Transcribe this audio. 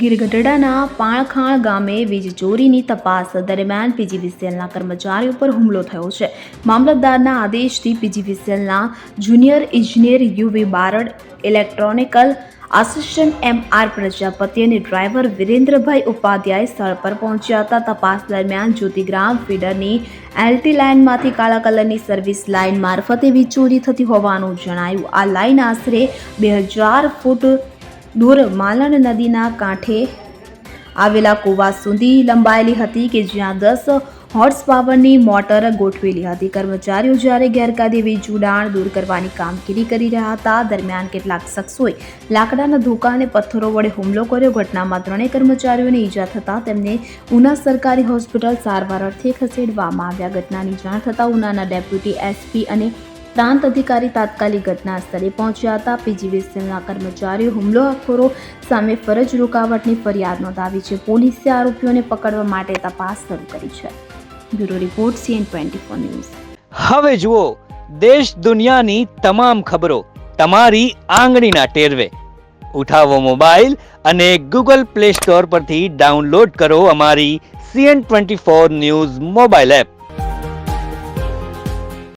ગીરગઢડાના પાણખાણ ગામે વીજ ચોરીની તપાસ દરમિયાન પીજીવીસીએલના કર્મચારીઓ પર હુમલો થયો છે. મામલતદારના આદેશથી પીજીવીસીએલના જુનિયર ઇજનેર U V Barad, electrical assistant M R Prajapati અને ડ્રાઈવર વિરેન્દ્રભાઈ ઉપાધ્યાય સ્થળ પર પહોંચ્યા હતા. તપાસ દરમિયાન જ્યોતિગ્રામ ફીડરની એલટી લાઇનમાંથી કાળા કલરની સર્વિસ લાઇન મારફતે વીજ ચોરી થતી હોવાનું જણાયું. આ લાઇન આશરે બે હજાર ફૂટ દૂર માલણ નદીના કાંઠે આવેલા કુવા સુધી લંબાયેલી હતી કે જ્યાં દસ હોર્સ પાવરની મોટર ગોઠવેલી હતી. કર્મચારીઓ જ્યારે ગેરકાયદે જોડાણ દૂર કરવાની કામગીરી કરી રહ્યા હતા, દરમિયાન કેટલાક શખ્સોએ લાકડાના ધોકા અને પથ્થરો વડે હુમલો કર્યો. ઘટનામાં ત્રણેય કર્મચારીઓને ઈજા થતાં તેમને ઉના સરકારી હોસ્પિટલ સારવાર અર્થે ખસેડવામાં આવ્યા. ઘટનાની જાણ થતાં ઉનાના ડેપ્યુટી એસપી અને પ્રાંત અધિકારી તાત્કાલિક ઘટના સ્થળે પહોંચ્યા હતા. પીજીવીસીએલના કર્મચારીઓ હુમલાખોરો સામે ફરજ રોકાવટની ફરિયાદ નોંધાવી છે. પોલીસે આરોપીઓને પકડવા માટે તપાસ શરૂ કરી છે. Bureau report C N twenty four news. હવે જુઓ, દેશ દુનિયાની તમામ ખબરો તમારી આંગળીના ટેરવે. ઉઠાવો મોબાઈલ અને ગૂગલ પ્લે સ્ટોર પરથી ડાઉનલોડ કરો અમારી C N twenty four news mobile app.